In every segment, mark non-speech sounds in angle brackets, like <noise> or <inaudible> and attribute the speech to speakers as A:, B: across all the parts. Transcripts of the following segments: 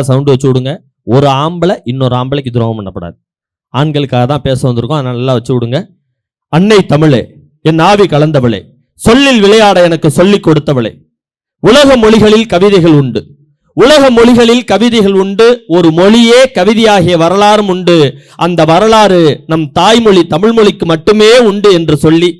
A: Sound வச்சு விடுங்க. ஒரு ஆம்பளை இன்னொரு ஆம்பளைக்கு துரோகம் பண்ணப்படாது. ஆண்களுக்காக தான் பேச வந்திருக்கோம். அதனால் நல்லா வச்சு விடுங்க. அன்னை தமிழே என் ஆவி கலந்தவளே சொல்லில் விளையாட எனக்கு சொல்லிக் கொடுத்தவளே உலக மொழிகளில் கவிதைகள் உண்டு. உலக மொழிகளில் கவிதைகள் உண்டு. ஒரு மொழியே கவிதையாகிய வரலாறும் உண்டு. அந்த வரலாறு நம் தாய்மொழி தமிழ் மொழிக்கு மட்டுமே உண்டு என்று சொல்லி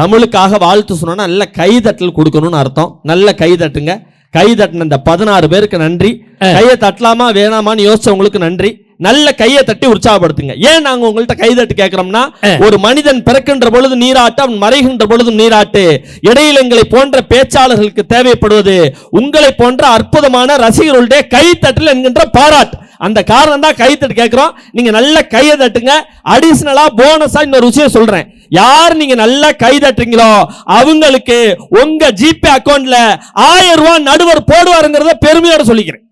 A: தமிழுக்காக வாழ்த்து சொன்னா நல்ல கைதட்டல் கொடுக்கணும்னு அர்த்தம். நல்ல கைதட்டுங்க. கைதட்டின இந்த பதினாறு பேருக்கு நன்றி. கையை தட்டலாமா வேணாமான்னு யோசிச்சவங்களுக்கு நன்றி. நல்ல கையை தட்டி உற்சாகப்படுத்துங்க. ஏன் நாங்க உங்கள்ட்ட கைதட்டு கேட்கிறோம்னா ஒரு மனிதன் பிறக்கின்ற பொழுது நீராட்டு அவன் மறைகின்ற பொழுதும் நீராட்டு. இடையில் எங்களை போன்ற பேச்சாளர்களுக்கு தேவைப்படுவது உங்களை போன்ற அற்புதமான ரசிகர்களுடைய கைத்தட்டல் என்கின்ற பாராட்டு. அந்த காரணம் தான் தட்டு கேட்குறோம் நீங்கள் நல்ல கையை தட்டுங்க. அடிஷ்னலாக போனஸா இன்னொரு விஷயம் சொல்கிறேன் யார் நீங்க நல்லா கை தட்டுறீங்களோ அவங்களுக்கு உங்க ஜிபே அக்கௌண்ட்ல ஆயிரம் ரூபாய் நடுவர் போடுவாருங்கிறத பெருமையோட சொல்லிக்கிறேன்.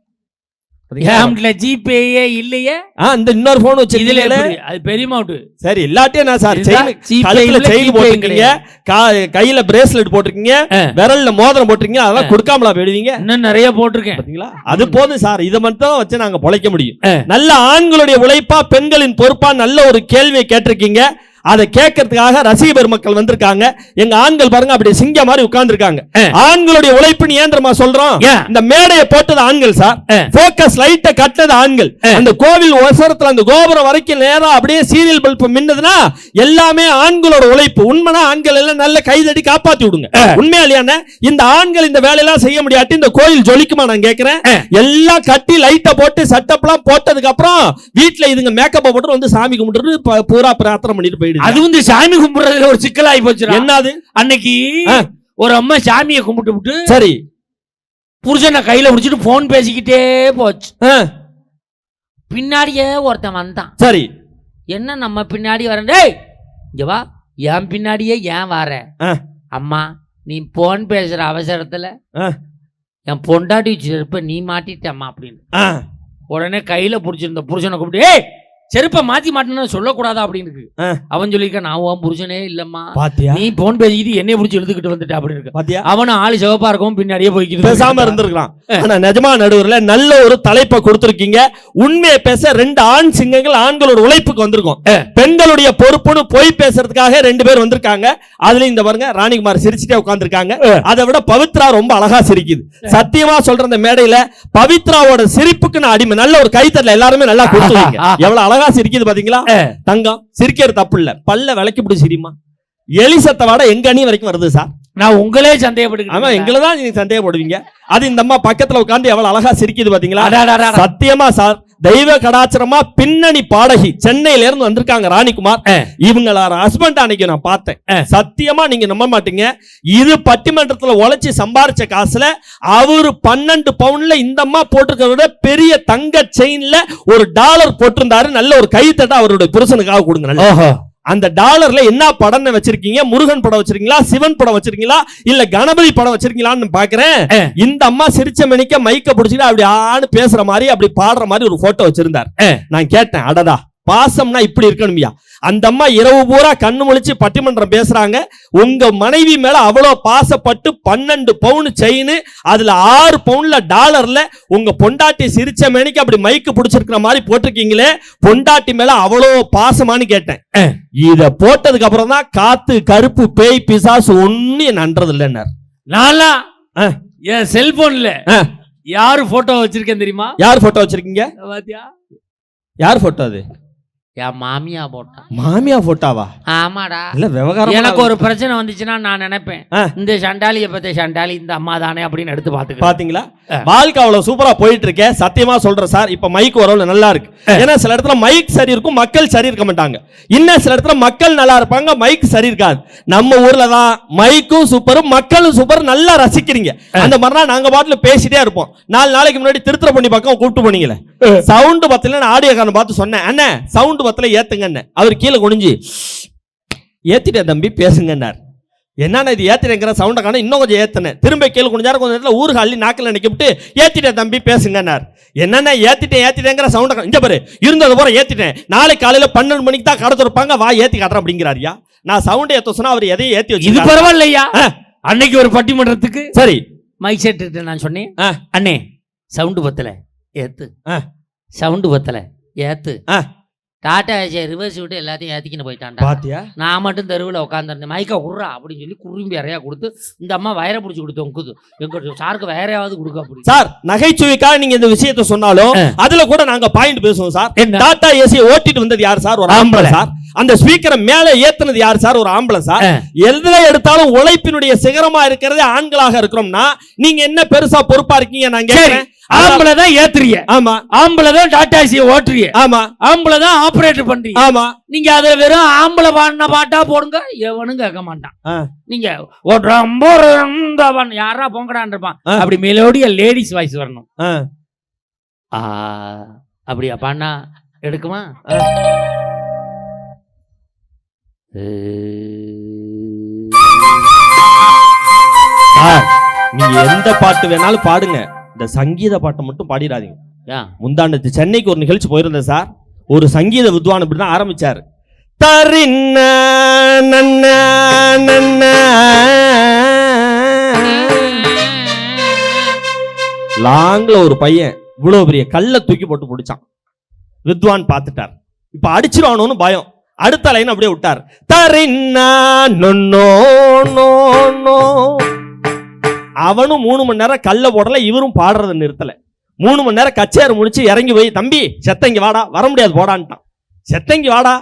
B: ஏம்ல ஜிபேயே இல்லையே?
A: ஆ, இந்த இன்னொரு போன்
B: இதுல
A: வச்சிருக்கீங்களே?
B: அது பெரிய அமௌண்ட்
A: சரி நான் செயின் கழுத்துல போட்டிருக்கீங்க கையில பிரேஸ்லெட் போட்டிருக்கீங்க. விரல்ல மோதிரம் போட்டிருக்கீங்க அதெல்லாம் கொடுக்காமலா போயிடுவீங்க?
B: இன்னும் நிறைய போட்டிருக்கேன்.
A: பாத்தீங்களா? அது போதும் சார் இதை மட்டும் தான் வச்சு நாங்க பொழைக்க முடியும். நல்ல ஆண்களுடைய உழைப்பா பெண்களின் பொறுப்பா நல்ல ஒரு கேள்வியை கேட்டிருக்கீங்க. அதை கேட்கறதுக்காக ரசிக பெருமக்கள் வந்திருக்காங்க. எங்க ஆண்கள் பாருங்க அப்படி சிங்க மாதிரி உட்கார்ந்துருக்காங்க. ஆண்களுடைய உழைப்புன்னு ஏன் தெரியுமா சொல்றோம்? இந்த மேடையை போட்டது ஆண்கள் சார். போக்கஸ் லைட்டை கட்டது ஆண்கள். அந்த கோவில் ஒசரத்துல அந்த கோபுரம் வரைக்கும் நேரா அப்படியே சீரியல் பல்ப் மின்னதுன்னா எல்லாமே ஆண்களோட உழைப்பு. உண்மைனா ஆண்கள் எல்லாம் நல்ல கைதடி காப்பாத்தி விடுங்க. உண்மையா இல்லையாண்ணே இந்த ஆண்கள் இந்த வேலையெல்லாம் செய்ய முடியாட்டி இந்த கோயில் ஜொலிக்குமா நான் கேக்குறேன்
B: ஆ.
A: எல்லாம் கட்டி லைட்டை போட்டு செட்டப்லாம் போட்டதுக்கு அப்புறம் வீட்ல இதுங்க மேக்கப் போட்டு வந்து சாமி கும்பிட்டு பூரா பிரார்த்தனை பண்ணிட்டு போயிடுது
B: அது வந்து சாமி கும்பிடுறதுல ஒரு சிக்கலாகி போச்சு
A: என்னது?
B: அன்னைக்கு. ஒரு அம்மா சாமியை கும்பிட்டு விட்டு
A: சரி.
B: புருஷனை கையில பிடிச்சிட்டு போன் பேசிக்கிட்டே போச்சு. பின்னாடியே ஒருத்தன் வந்தான்.
A: சரி.
B: என்ன நம்ம பின்னாடி வரேன்? டேய் இங்க வா. என் பின்னாடியே ஏன் வர. அம்மா நீ போன் பேசுற அவசரத்துல. என் பொண்டாட்டி செருப்ப நீ மாட்டிட்டம்மா அப்படின்னு. உடனே கையில புடிச்சிருந்த புருஷனை கூப்பிட்டு ஏய் செருப்பை மாத்தி மாட்டேன்னு சொல்லக்கூடாதா அப்படின்னு இருக்கு. அவன் சொல்லியிருக்க நான் உன் புருஷனே இல்லம்மா.
A: பாத்தியா?
B: நீ போன் பேசிக்கிட்டு என்னைய பிடிச்சி இழுத்துக்கிட்டு வந்துட்ட அப்படின்னு இருக்கு அவனும் ஆளு சிவப்பா இருக்கும் பின்னாடியே போய்க்கிட்டு
A: பேசாம இருந்திருக்கலாம். ஆனா நிஜமா நடுவர்ல நல்ல ஒரு தலைப்பை கொடுத்திருக்கீங்க. உண்மையை பேச ரெண்டு ஆண் சிங்கங்கள் ஆண்களோட உழைப்புக்கு வந்திருக்கும். பெண்களுடைய பொறுப்புன்னு பொய் பேசுறதுக்காக ரெண்டு பேர் வந்திருக்காங்க. அதுல இந்த பாருங்க ராணிகுமார் சிரிச்சுட்டே உட்கார்ந்திருக்காங்க. அதை விட பவித்ரா ரொம்ப அழகா சிரிக்குது. சத்தியமா சொல்ற இந்த மேடையில பவித்ராவோட சிரிப்புக்கு நான் அடிமை. நல்ல ஒரு கைத்தட்டல எல்லாருமே நல்லா கொடுத்துருக்கீங்க. எவ்வளவு அழகா சிரிக்குது பாத்தீங்களா? தங்கம். சிரிக்கிறது தப்பு இல்ல பல்ல விளக்கி பிடி சிரிமா எலிசத்தை விட எங்க அணி வரைக்கும் வருது சார்.
B: நான் உங்களே
A: ஆமா
B: சந்தேகப்பட்டு
A: எங்களை தான் நீங்க சந்தேகப்படுவீங்க. அது இந்த அம்மா பக்கத்துல உட்கார்ந்து எவ்வளவு அழகா சிரிக்குது பாத்தீங்களா. சத்தியமா சார். தெய்வ கடாச்சரமா பின்னணி பாடகி சென்னையில இருந்து வந்திருக்காங்க ராணிகுமார்
B: ஆ.
A: இவங்கள ஹஸ்பண்ட் அன்னைக்கு நான் பார்த்தேன். சத்தியமா நீங்க நம்ப மாட்டீங்க. இது பட்டிமன்றத்துல உழைச்சு சம்பாரிச்ச காசுல அவரு பன்னெண்டு பவுன்ல இந்த அம்மா போட்டிருக்கிறத விட பெரிய தங்க செயின்ல ஒரு டாலர் போட்டிருந்தாரு. நல்ல ஒரு கைத்தட்ட அவருடைய புருஷனுக்காக கொடுங்க. அந்த டாலர்ல என்ன படம் வச்சிருக்கீங்க? முருகன் படம் வச்சிருக்கீங்களா? சிவன் படம் வச்சிருக்கீங்களா? இல்ல கணபதி படம் வச்சிருக்கீங்களான்னு பாக்குறேன். இந்த அம்மா சிரிச்ச மணிக்க மைக்க பிடிச்சிட்டு அப்படி ஆன்னு பேசுற மாதிரி அப்படி பாடுற மாதிரி ஒரு போட்டோ வச்சிருந்தார். நான் கேட்டேன் அடடா. பாசம்னா இப்படி இருக்கணும்யா. அந்த அம்மா இரவு பூரா கண்ணு முழிச்சு பட்டிமன்றம் பேசுறாங்க. உங்க மனைவி மேல அவ்வளவு பாசப்பட்டு பன்னெண்டு பவுன் செயின் அதுல ஆறு பவுன்ல டாலர்ல உங்க பொண்டாட்டி சிரிச்ச மேனிக்கு அப்படி மைக்கு பிடிச்சிருக்கிற மாதிரி போட்டிருக்கீங்களே. பொண்டாட்டி மேல அவ்வளவு பாசமான்னு கேட்டேன். இத போட்டதுக்கு அப்புறம் தான் காத்து கருப்பு பேய் பிசாசு ஒண்ணு நன்றது இல்லைன்னார்.
B: நானா. என் செல்போன்ல. யாரு போட்டோ வச்சிருக்கேன் தெரியுமா?
A: யார் போட்டோ வச்சிருக்கீங்க? யார் போட்டோ அது?
B: என் மாமியா போட்டான்
A: மாமியா போட்டாவா?
B: ஆமாடா.
A: இல்ல விவகாரம்
B: எனக்கு ஒரு பிரச்சனை வந்துச்சுன்னா நான் நினைப்பேன். இந்த சண்டாலியை பத்த சண்டாலி இந்த அம்மா தானே அப்படின்னு எடுத்து பாத்துக்கிறேன்
A: பாத்தீங்களா. வாழ்க்கை அவ்வளவு சூப்பரா போயிட்டு இருக்கே சத்தியமா சொல்றேன் சார் இப்ப மைக் வரவுல நல்லா இருக்கு. ஏன்னா சில இடத்துல மைக் சரி இருக்கும் மக்கள் சரி இருக்க மாட்டாங்க. இன்னும் சில இடத்துல மக்கள் நல்லா இருப்பாங்க மைக் சரி இருக்காது. நம்ம ஊர்ல தான் மைக்கும் சூப்பரும் மக்களும் சூப்பர் நல்லா ரசிக்கிறீங்க. அந்த மாதிரிலாம் நாங்க பாட்டுல பேசிட்டே இருப்போம். நாலு நாளைக்கு முன்னாடி திருத்துறப்பண்ணி பக்கம் கூப்பிட்டு போனீங்களே. சவுண்ட் பத்தல நான் ஆடியோக்காரன் பார்த்து சொன்னேன். அண்ணே சவுண்ட் பத்தல ஏத்துங்க அவர் கீழே குனிஞ்சு ஏத்திட்டேன் தம்பி பேசுங்கன்னார். என்னண்ணா இது ஏத்தினேங்கிற சவுண்டை காண இன்னும் கொஞ்சம் ஏத்தினேன். திரும்ப கீழே கொஞ்சம் கொஞ்சம் நேரத்தில் ஊருக்கு அள்ளி நாக்கில் நினைக்கிட்டு ஏத்திட்டேன் தம்பி பேசுங்கன்னார். என்னண்ணா ஏத்திட்டேன் ஏத்திட்டேங்கிற சவுண்டை இங்க பாரு இருந்தது போற ஏத்திட்டேன். நாளைக்கு காலையில பன்னெண்டு மணிக்கு தான் கடை திறப்பாங்க வா ஏத்தி காட்டுறேன் அப்படிங்கிறாரியா. நான் சவுண்ட் ஏத்த சொன்னா அவர் எதையும்
B: இது
A: வச்சு
B: பரவாயில்லையா?
A: ஆ.
B: அன்னைக்கு ஒரு பட்டிமன்றத்துக்கு
A: சரி.
B: மைக் செட் நான் சொன்னேன். அண்ணே சவுண்டு பத்தல ஏத்து.
A: ஆ.
B: சவுண்டு பத்தல ஏத்து.
A: ஆ.
B: டாட்டா ஏசியா ரிவர்ஸ் விட்டு எல்லாத்தையும் ஏத்திக்கின்னு போயிட்டான்டா.
A: பாத்தியா?
B: நான் மட்டும் தெருவில் உட்காந்துருந்தேன் மைக்கா குர்றா அப்படின்னு சொல்லி குறும்பி இறையா கொடுத்து இந்த அம்மா வயரை பிடிச்சி கொடுத்து உங்குது எங்க சாருக்கு வேறையாவது கொடுக்க அப்படி.
A: சார் நகைச்சுவைக்காக நீங்க இந்த விஷயத்த சொன்னாலும். அதுல கூட நாங்க பாயிண்ட் பேசுவோம் சார்.
B: என்ன?
A: டாடா ஏசியை ஓட்டிட்டு வந்தது யார் சார்? ஒரு ஆம்பளை சார். அந்த ஸ்பீக்கரை மேல ஏத்துனது யார் சார்? ஒரு ஆம்பளை சார். எதுல எடுத்தாலும் உழைப்பினுடைய சிகரமா இருக்கிறது ஆண்களாக இருக்கிறோம்னா நீங்க என்ன பெருசா பொறுப்பா இருக்கீங்க நான் கேக்குறேன்.
B: ஆம்பளை தான் ஏத்துறிய
A: ஆமா.
B: ஆம்பளை தான் டாட்டா ஏசியை ஓட்டுறிய
A: ஆமா.
B: ஆம்பளை தான் ஆபரேட்டர் பண்றீங்க.
A: ஆமா.
B: நீங்க அதுல வெறும் ஆம்பளை பாடின பாட்டா போடுங்க எவனும் கேட்க மாட்டான். நீங்க ரொம்ப யாரா பொங்கடான் இருப்பான். அப்படி மெலோடியா லேடிஸ் வாய்ஸ் வரணும். அப்படியா பாண்ணா எடுக்குமா?
A: நீங்க எந்த பாட்டு வேணாலும் பாடுங்க. இந்த சங்கீத பாட்டை மட்டும் பாடிடாதீங்க? முந்தாண்டத்து சென்னைக்கு ஒரு நிகழ்ச்சி போயிருந்தேன் சார். ஒரு சங்கீத வித்வான் இப்படி தான் ஆரம்பிச்சாரு. தரின்ன லாங்ல ஒரு பையன் இவ்வளவு பெரிய கல்லை தூக்கி போட்டு பிடிச்சான். வித்வான் பார்த்துட்டார். இப்ப அடிச்சிருவானோன்னு பயம். அடுத்த லைன் அப்படியே விட்டார். தரின்னா நொன்னோ நோ நோ அவனும் மூணு மணி நேரம் கல்ல போடல இவரும் பாடுறதை நிறுத்தல. மூணு மணி நேரம் கச்சேரி முடிச்சு இறங்கி போய் தம்பி செத்தங்கி வாடா வர முடியாது போடான்ட்டான். செத்தங்கி வாடா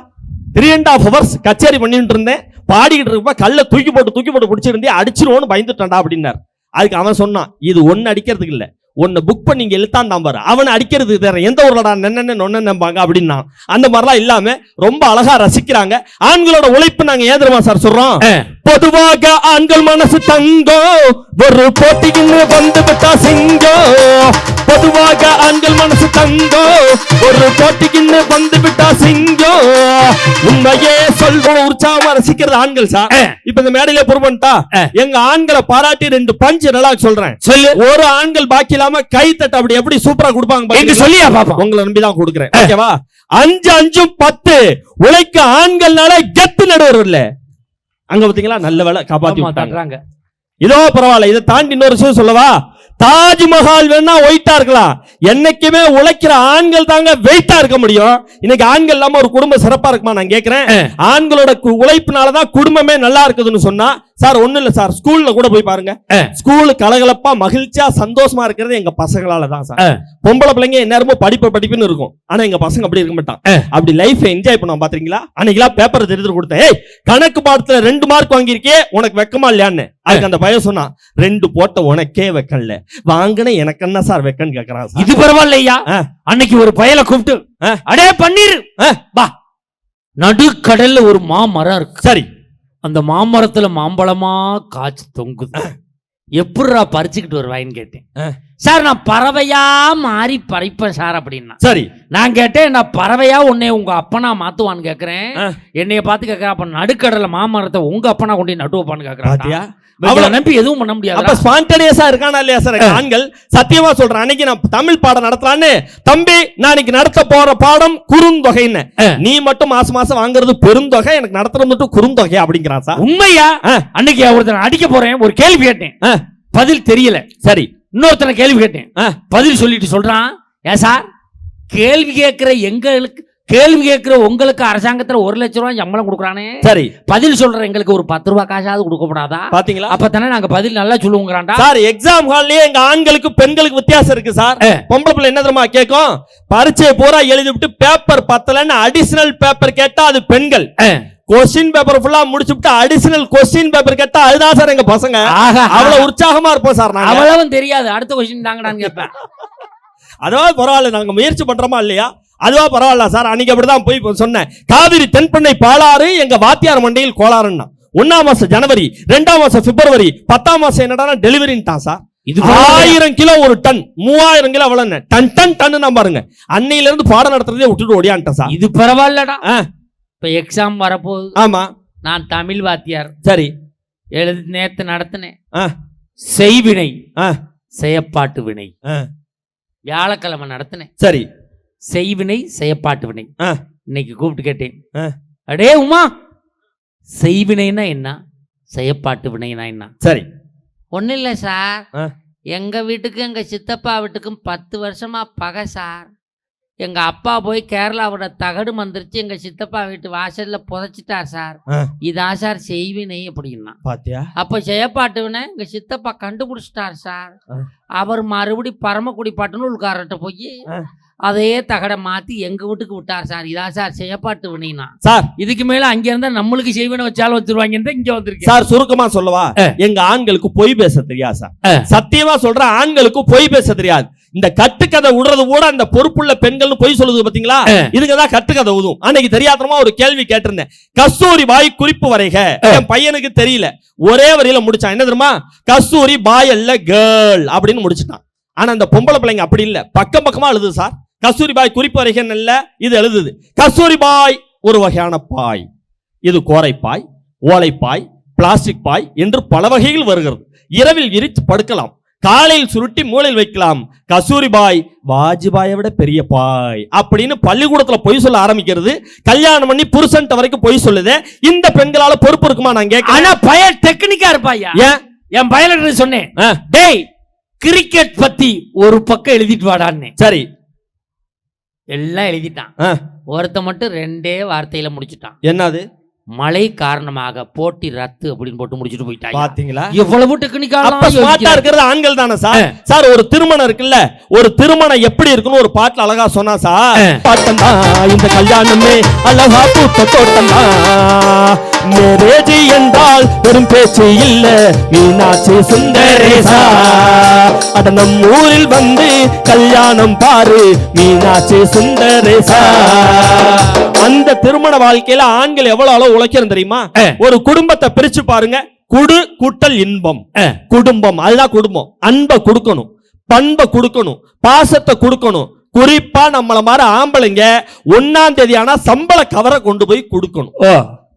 A: த்ரீ அண்ட் ஆஃப் ஹவர்ஸ் கச்சேரி பண்ணிட்டு இருந்தேன். பாடிக்கிட்டு இருப்ப கல்லை தூக்கி போட்டு தூக்கி போட்டு பிடிச்சிருந்தே அடிச்சிருவோன்னு பயந்துட்டான்டா அப்படின்னார். அதுக்கு அவன் சொன்னான் இது ஒன்று அடிக்கிறதுக்கு இல்லை. உன்னை புக் பண்ணி இங்க இழுத்தான் தான் பாரு அவனை அடிக்கிறதுக்கு வேற எந்த ஊர்லடா நென்ன நொன்ன நம்பாங்க அப்படின்னா அந்த மாதிரிலாம் இல்லாம ரொம்ப அழகா ரசிக்கிறாங்க. ஆண்களோட உழைப்பு நாங்க ஏன் தெரியுமா சார் சொல்றோம். பொதுவாக ஆண்கள் மனசு தங்கோ ஒரு போட்டிக்குன்னு வந்து விட்டா சிங்கோ பொதுவாக ஆண்கள் மனசு தங்கோ ஒரு போட்டிக்குன்னு வந்து விட்டா சிங்கோ. உண்மையே சொல்வோம் உற்சாகமா ரசிக்கிறது ஆண்கள் சார். இப்ப இந்த மேடையில புறப்பட்டா
B: ஆ.
A: எங்க ஆண்களை பாராட்டி ரெண்டு பஞ்சு நல்லா சொல்றேன்.
B: சொல்லு.
A: ஒரு ஆண்கள் பாக்கி இல்லாம கை தட்டு அப்படி எப்படி சூப்பரா கொடுப்பாங்க?
B: சொல்லியா பாப்போம்
A: உங்களை நம்பி தான் கொடுக்குறேன். ஓகேவா? அஞ்சு அஞ்சும் பத்து. உழைக்க ஆண்கள்னால கெத்து நடுவர் இல்ல. அங்க பாத்தீங்களா? நல்ல வேலை காப்பாத்தி
B: தட்டுறாங்க
A: இதோ பரவாயில்ல இதை தாண்டி இன்னொரு விஷயம் சொல்லவா? தாஜ்மஹால் வேணா ஒயிட்டா இருக்கலாம். என்னைக்குமே உழைக்கிற ஆண்கள் தாங்க வெயிட்டா இருக்க முடியும். இன்னைக்கு ஆண்கள் இல்லாம ஒரு குடும்பம் சிறப்பா இருக்குமா நான் கேக்குறேன்.
B: ஆ.
A: ஆண்களோட உழைப்புனாலதான் குடும்பமே நல்லா இருக்குதுன்னு சொன்னா சார் ஒண்ணு இல்ல சார். ஸ்கூல்ல கூட போய் பாருங்க. ஸ்கூல் கலகலப்பா மகிழ்ச்சியா சந்தோஷமா இருக்கிறது எங்க பசங்களால தான் சார். பொம்பளை பிள்ளைங்க எந்நேரமும் படிப்பு படிப்புன்னு இருக்கும். ஆனா எங்க பசங்க அப்படி இருக்க மாட்டான். அப்படி லைஃப் என்ஜாய் பண்ணோம் பாத்தீங்களா அன்னைக்கெல்லாம் பேப்பர் தெரிஞ்சு கொடுத்தேன். ஏய் கணக்கு பாடத்துல ரெண்டு மார்க் வாங்கியிருக்கே உனக்கு வெக்கமா இல்லையான்னு. அதுக்கு அந்த பையன் சொன்னான் ரெண்டு போட்ட உனக்கே வெக்கம்ல வாங்கின எனக்கு என்ன சார் வெக்கன்னு கேக்குறான்
B: இது பரவாயில்லையா. அன்னைக்கு ஒரு பயலை கூப்பிட்டு. அடே பன்னீர். வா. நடுக்கடல்ல ஒரு மாமரம் இருக்கு.
A: சரி.
B: அந்த மாமரத்துல மாம்பழமா காய்ச்சி தொங்குது. எப்படிடா பறிச்சுக்கிட்டு வருவாயின்னு கேட்டேன். சார் நான் பறவையா மாறி பறிப்பேன் சார் அப்படின்னா.
A: சரி.
B: நான் கேட்டேன் நான் பறவையா உன்னை உங்க அப்பனா மாத்துவான்னு கேக்குறேன். என்னைய பார்த்து கேக்குறேன் அப்ப நடுக்கடல மாமரத்தை உங்க அப்பனா கொண்டு போய் நட்டு வைப்பான்னு கேக்குறான் அவளை நம்பி எதுவும் பண்ண
A: அப்ப
B: முடியாது
A: ஸ்பான்டேனியஸா இருக்கானா இல்லையா சார்? ஆண்கள் சத்தியமா சொல்றேன். அன்னைக்கு நான் தமிழ் பாடம் நடத்தலான்னு. தம்பி நான் இன்னைக்கு நடத்த போற பாடம் குறுந்தொகைன்னு. நீ மட்டும் மாசம் மாசம் வாங்குறது பெருந்தொகை எனக்கு நடத்துறது மட்டும் குறுந்தொகை அப்படிங்கிறான் சார்.
B: உண்மையா. அன்னைக்கு ஒருத்தன் அடிக்க போறேன் ஒரு கேள்வி கேட்டேன். பதில் தெரியல.
A: சரி.
B: இன்னொருத்தனை கேள்வி கேட்டேன். பதில் சொல்லிட்டு சொல்றான். ஏன் சார்? கேள்வி கேட்கிற எங்களுக்கு கேள்வி கேட்கிற உங்களுக்கு அரசாங்கத்துல ஒரு லட்சம் ரூபாய் சம்பளம் கொடுக்குறானே.
A: சரி.
B: பதில் சொல்ற எங்களுக்கு ஒரு பத்து ரூபாய் காசாவது கொடுக்கப்படாதா?
A: பாத்தீங்களா?
B: அப்பதானே நாங்க பதில் நல்லா சொல்லுவோங்கிறான்டா.
A: சார் எக்ஸாம் ஹால்லயே எங்க ஆண்களுக்கு பெண்களுக்கு வித்தியாசம் இருக்கு சார். பொம்பளை பிள்ளை என்ன தெரியுமா கேட்கும்? பரீட்சை பூரா எழுதி விட்டு பேப்பர் பத்தலன்னு அடிஷனல் பேப்பர் கேட்டா அது பெண்கள். கொஸ்டின் பேப்பர் ஃபுல்லா முடிச்சுட்டு அடிஷனல் கொஸ்டின் பேப்பர் கேட்டா அதுதான் சார் எங்க பசங்க. அவ்வளவு உற்சாகமா இருப்போம் சார்
B: அவ்வளவும் தெரியாது. அடுத்த கொஸ்டின் தாங்கடான்னு கேட்பேன்.
A: அதுவா பரவாயில்ல நாங்க முயற்சி பண்றோமா இல்லையா? அதுவா பரவாயில்ல சார். அன்னைக்கு அப்படிதான் போய் சொன்னேன். காவிரி தென்பெண்ணை பாலாறு எங்க வாத்தியார் மண்டையில் கோளாறுன்னா. ஒன்னாம் மாசம் ஜனவரி ரெண்டாம் மாசம் பிப்ரவரி பத்தாம் மாசம் என்னடா டெலிவரின்ட்டான் சார்.
B: இது?
A: ஆயிரம் கிலோ ஒரு டன் மூவாயிரம் கிலோ அவ்வளவு டன் டன் டன் நான் பாருங்க. அன்னையில இருந்து பாடம் நடத்துறதே விட்டுட்டு ஓடியான்ட்டேன் சார்.
B: இது பரவாயில்லடா. இப்ப எக்ஸாம் வரப்போகுது.
A: ஆமா.
B: நான் தமிழ் வாத்தியார்.
A: சரி.
B: எழுதி நேத்து நடத்தினேன். செய்வினை. செயப்பாட்டு வினை. வியாழக்கிழமை நடத்தினேன்.
A: சரி.
B: செய்வினை செயப்பாட்டு வினை. இன்னைக்கு கூப்பிட்டு கேட்டேன். அடே உமா செய்வினைனா என்ன? செயப்பாட்டு வினைனா என்ன?
A: சரி.
B: ஒன்றும் இல்லை சார்.
A: ஆ.
B: எங்க வீட்டுக்கு எங்க சித்தப்பா வீட்டுக்கும் பத்து வருஷமா பகை சார். எங்க அப்பா போய் கேரளாவோட தகடு மந்திரிச்சு எங்க சித்தப்பா வீட்டு வாசல்ல புதைச்சிட்டார் சார்.
A: ஆ.
B: இதா சார் செய்வினை அப்படின்னா.
A: பாத்தியா?
B: அப்ப ஜெயப்பாட்டுவனை எங்க சித்தப்பா கண்டுபிடிச்சிட்டார் சார். அவர் மறுபடி பரமக்குடி பட்டனூர்காரர்கிட்ட போய்
A: ஆ.
B: அதே தகடை மாத்தி எங்க வீட்டுக்கு விட்டார் சார். இதா சார் செய்யப்பாட்டு வினைனா
A: சார்.
B: இதுக்கு மேல அங்க இருந்தா நம்மளுக்கு செய்வனை வச்சாலும் வச்சிருவாங்க இங்க வந்திருக்கேன்.
A: சார் சுருக்கமா சொல்லவா?
B: ஆ.
A: எங்க ஆண்களுக்கு பொய் பேச தெரியாது சார்.
B: ஆ.
A: சத்தியமா சொல்ற ஆண்களுக்கு பொய் பேச தெரியாது. இந்த கட்டுக்கதை விடுறது கூட அந்த பொறுப்புள்ள பெண்கள்னு பொய் சொல்லுது பாத்தீங்களா?
B: ஆ.
A: இதுங்கதான் கட்டுக்கதை உதும் அன்னைக்கு தெரியாதமா ஒரு கேள்வி கேட்டிருந்தேன். கஸ்தூரி பாய் குறிப்பு வரைக. என் பையனுக்கு தெரியல. ஒரே வரியில முடிச்சான். என்ன தெரியுமா? கஸ்தூரி பாய் அல்ல கேர்ள் அப்படின்னு முடிச்சிட்டான். ஆனா அந்த பொம்பளை பிள்ளைங்க அப்படி இல்ல. பக்கம் பக்கமா எழுதுது சார். கஸ்தூரி பாய் குறிப்பு வரைகன் இல்ல. இது எழுதுது. கஸ்தூரி பாய் ஒரு வகையான பாய். இது கோரைப்பாய் ஓலைப்பாய் பிளாஸ்டிக் பாய் என்று பல வகைகள் வருகிறது. இரவில் விரித்து படுக்கலாம். காலையில் சுருட்டி மூலையில் வைக்கலாம். கஸ்தூரி பாய் வாஜ்பாயை விட பெரிய பாய் அப்படின்னு பள்ளிக்கூடத்துல பொய் சொல்ல ஆரம்பிக்கிறது. கல்யாணம் பண்ணி புருஷன்ட்ட வரைக்கும் பொய் சொல்லுது. இந்த பெண்களால பொறுப்பு இருக்குமா நான் கேட்கிறேன்.
B: ஆனா பையன் டெக்னிக்கா இருப்பாயா
A: ஏன்?
B: என் பையன் சொன்னேன். டேய் கிரிக்கெட் பத்தி ஒரு பக்கம் எழுதிட்டு வாடான்னு.
A: சரி.
B: எல்லாம் எழுதிட்டான். ஒருத்த மட்டும் ரெண்டே வார்த்தையில முடிச்சிட்டான்.
A: என்னது?
B: மழை காரணமாக போட்டி ரத்து அப்படின்னு போட்டு முடிச்சிட்டு போயிட்டாங்க.
A: பாத்தீங்களா?
B: எவ்வளவு டெக்னிக்கா
A: அப்ப ஸ்மார்ட்டா இருக்கிறது ஆண்கள் தானே சார்? சார் ஒரு திருமணம் இருக்குல்ல ஒரு திருமணம் எப்படி இருக்குன்னு ஒரு பாட்டுல அழகா சொன்னா சார். பாட்டம் இந்த கல்யாணமே அழகா பூத்த தோட்டம் மேரேஜ் என்றால் பெரும் பேச்சு இல்ல. மீனாட்சி சுந்தரேசா. அட நம் ஊரில் வந்து கல்யாணம் பாரு மீனாட்சி சுந்தரேசா. அந்த திருமண வாழ்க்கையில ஆண்கள் எவ்வளவு அளவு உழைக்கிறோம் தெரியுமா. ஒரு குடும்பத்தை பிரிச்சு பாருங்க. குடு கூட்டல் இன்பம். குடும்பம் அதுதான் குடும்பம். அன்பை கொடுக்கணும் பண்பை கொடுக்கணும் பாசத்தை கொடுக்கணும். குறிப்பா நம்மள மாதிரி ஆம்பளைங்க ஒன்னாம் தேதி ஆனா சம்பள கவரை கொண்டு போய் கொடுக்கணும்.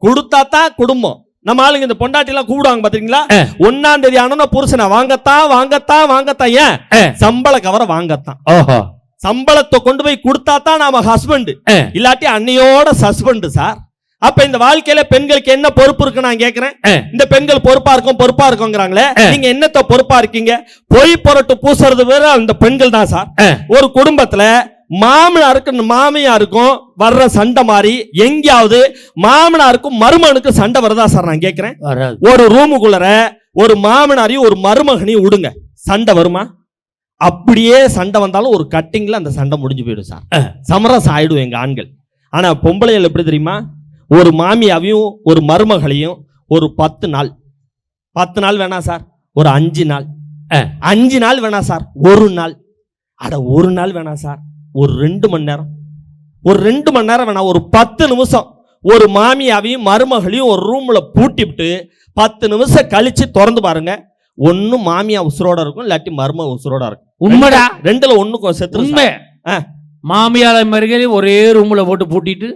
A: கொடுத்தா தான் குடும்பம் நம்ம ஆளுங்க இந்த பொண்டாட்டி எல்லாம் கூப்பிடுவாங்க பாத்தீங்களா. ஒன்னாம் தேதி ஆனா புருஷனை வாங்கத்தான் வாங்கத்தான் வாங்கத்தான் ஏன். சம்பள கவரை வாங்கத்தான்
B: ஓஹோ
A: சம்பளத்தை கொண்டு போய் கொடுத்தா தான் நாம ஹஸ்பண்ட். இல்லாட்டி அன்னையோட சஸ்பெண்ட் சார் அப்ப இந்த வாழ்க்கையில பெண்களுக்கு என்ன பொறுப்பு இருக்கு நான் கேக்குறேன். இந்த பெண்கள் பொறுப்பா இருக்கும் பொறுப்பா இருக்கோங்கிறாங்களே. நீங்க என்னத்த பொறுப்பா இருக்கீங்க பொய் பொருட்டு பூசுறது வேற அந்த பெண்கள் தான் சார். ஒரு குடும்பத்துல மாமனாருக்கு மாமியாருக்கும் வர்ற சண்டை மாதிரி எங்கேயாவது மாமனாருக்கும் மருமகனுக்கும் சண்டை வருதா சார் நான் கேக்குறேன்?
B: வராது.
A: ஒரு ரூமுக்குள்ளர ஒரு மாமனாரையும் ஒரு மருமகனையும் விடுங்க. சண்டை வருமா? அப்படியே சண்டை வந்தாலும் ஒரு கட்டிங்ல அந்த சண்டை முடிஞ்சு போயிடும் சார். சமரசம் ஆயிடும் எங்க ஆண்கள். ஆனா பொம்பளைகள் எப்படி தெரியுமா? ஒரு மாமியாவையும் ஒரு மருமகளையும் ஒரு பத்து நாள். பத்து நாள் வேணாம் சார். ஒரு அஞ்சு நாள். அஞ்சு நாள் வேணாம் சார். ஒரு நாள். அட ஒரு நாள் வேணாம் சார். ஒரு ரெண்டு மணி நேரம் ஒரு ரெண்டு மணி நேரம் வேணாம் ஒரு பத்து நிமிஷம் ஒரு மாமியாவையும் மருமகளையும் ஒரு ரூம்ல பூட்டிவிட்டு பத்து நிமிஷம் கழிச்சு திறந்து பாருங்க ஒண்ணு மாமியா உசுரோட இருக்கும் இல்லாட்டி மருமக உசுரோட இருக்கும்
B: உண்மைடா
A: ரெண்டுல ஒண்ணுக்கும் செத்து
B: உண்மை. மாமியார மருகலையும் ஒரே ரூம்ல போட்டு பூட்டிட்டு.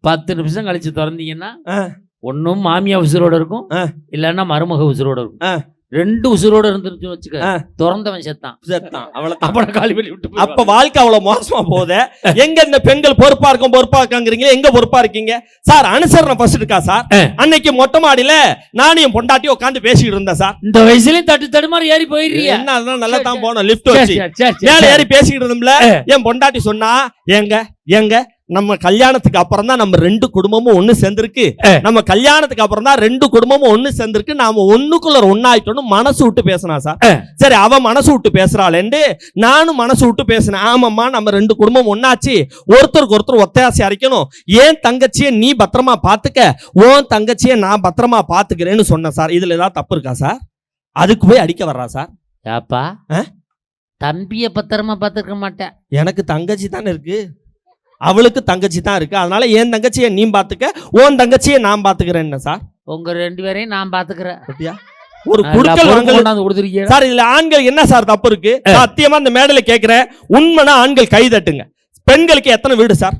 B: பத்து நிமிஷம் கழிச்சு திறந்தீங்கன்னா
A: ஆ.
B: ஒன்னும் மாமியா உசுரோட இருக்கும். இல்லன்னா மருமக உசுரோட. இருக்கும் ரெண்டு உசுரோட இருந்துருச்சு வச்சுக்க. திறந்தவன் செத்தான்.
A: செத்தான். அவ்வளவு
B: அப்புறம் காலி பண்ணி விட்டு
A: அப்ப. வாழ்க்கை அவ்வளவு மோசமா போகுது? எங்க இந்த பெண்கள் பொறுப்பா இருக்கும் பொறுப்பா இருக்காங்கிறீங்க எங்க பொறுப்பா இருக்கீங்க? சார் அனுசரணை ஃபர்ஸ்ட் இருக்கா சார். அன்னைக்கு மொட்டை மாடியில நானும் என் பொண்டாட்டி உட்காந்து பேசிக்கிட்டு இருந்தேன் சார்.
B: இந்த வயசுலயும் தட்டு தடுமாறி ஏறி போயிடுறியா
A: என்ன அதெல்லாம் நல்லா தான் போனோம் லிஃப்ட்
B: சரி,
A: வச்சு. மேல. ஏறி பேசிக்கிட்டு இருந்தோம்ல. என் பொண்டாட்டி சொன்னா ஏங்க ஏங்க நம்ம கல்யாணத்துக்கு அப்புறம் தான் நம்ம ரெண்டு குடும்பமும் ஒண்ணு சேர்ந்திருக்கு. நம்ம கல்யாணத்துக்கு அப்புறம் தான் ரெண்டு குடும்பமும் ஒண்ணு சேர்ந்திருக்கு. நாம ஒண்ணுக்குள்ள ஒண்ணாயிட்டோம்னு மனசு விட்டு பேசினா சார். சரி அவ மனசு விட்டு பேசுறாளேண்டு நானும் மனசு விட்டு பேசினேன். ஆமாம்மா நம்ம ரெண்டு குடும்பம் ஒண்ணாச்சு. ஒருத்தருக்கு ஒருத்தர் ஒத்தையாசி அரைக்கணும். ஏன் தங்கச்சியை நீ பத்திரமா பாத்துக்க? உன் தங்கச்சியை நான் பத்திரமா பாத்துக்கிறேன்னு சொன்னேன் சார். இதுல ஏதாவது தப்பு இருக்கா சார்? அதுக்கு போய் அடிக்க வர்றா சார்?
B: ஏப்பா
A: ஆ?
B: தம்பிய பத்திரமா பாத்துக்க மாட்டேன்.
A: எனக்கு தங்கச்சி தானே இருக்கு. அவளுக்கு தங்கச்சி தான் இருக்கு. அதனால என் தங்கச்சியை நீ பாத்துக்க உன் தங்கச்சியை நான் பாத்துக்கிறேன் சார்?
B: உங்க ரெண்டு பேரையும் நான் பாத்துக்கிறேன்.
A: பாத்தியா? ஒரு குடுக்கல் வாங்கல்
B: கொடுத்துருக்கீங்க.
A: சார் இதுல ஆண்கள் என்ன சார் தப்பு இருக்கு? சத்தியமா இந்த மேடையில கேக்குறேன். உண்மைனா ஆண்கள் கை தட்டுங்க. பெண்களுக்கு எத்தனை வீடு சார்?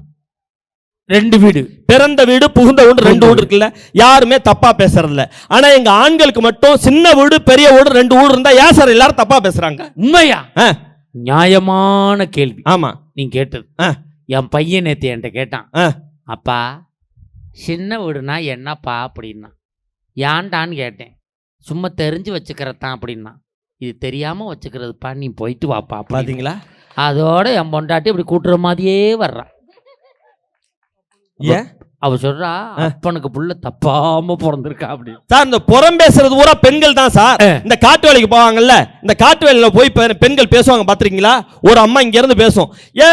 B: ரெண்டு வீடு.
A: பிறந்த வீடு புகுந்த வீடு ரெண்டு வீடு இருக்குல்ல. யாருமே தப்பா பேசுறது இல்ல ஆனா எங்க ஆண்களுக்கு மட்டும் சின்ன வீடு பெரிய வீடு ரெண்டு வீடு இருந்தா ஏன் சார் எல்லாரும் தப்பா பேசுறாங்க?
B: உண்மையா. நியாயமான கேள்வி.
A: ஆமா.
B: நீ கேட்டது. என் பையன் நேத்து என்கிட்ட கேட்டான். அப்பா சின்ன வீடுனா என்னப்பா? அப்படின்னா ஏன்டான்னு கேட்டேன். சும்மா தெரிஞ்சு வச்சுக்கிறதான் அப்படின்னா இது தெரியாம வச்சுக்கிறதுப்பா நீ போயிட்டு வாப்பா அப்படின்னு.
A: பாத்தீங்களா?
B: அதோட என் பொண்டாட்டி இப்படி கூட்டுற மாதிரியே வர்றான்
A: ஏன்?
B: அவ சொல்றா அப்பனுக்கு புள்ள தப்பாம பிறந்திருக்கா அப்படி
A: சார் இந்த புறம் பேசுறது பூரா பெண்கள் தான் சார். இந்த காட்டு வேலைக்கு போவாங்கல்ல இந்த காட்டு வேலையில போய் பெண்கள் பேசுவாங்க பாத்திருக்கீங்களா? ஒரு அம்மா இங்க இருந்து பேசும். ஏ